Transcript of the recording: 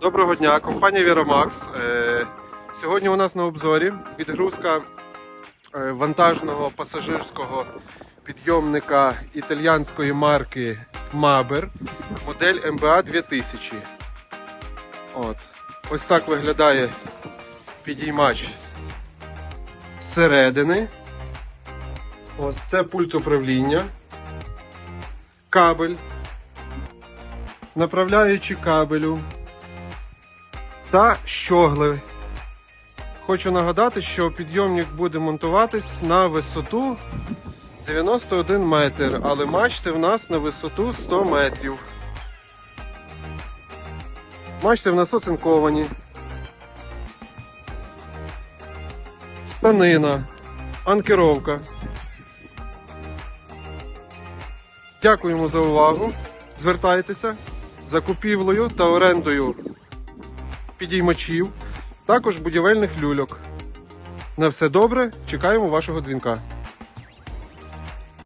Доброго дня, компанія Віромакс. Е, Сьогодні у нас на обзорі відгрузка е, вантажного пасажирського підйомника італійської марки Maber, модель MBA 2000. От. Ось так виглядає підіймач зсередини. Ось це пульт управління, кабель, направляючи кабелю та щогли. Хочу нагадати, що підйомник буде монтуватись на висоту 91 метр, але мачти в нас на висоту 100 метрів. Мачти в нас оцинковані. Станина, анкеровка. Дякуємо за увагу. Звертайтеся за купівлею та орендою підіймачів, також будівельних люльок. На все добре, чекаємо вашого дзвінка.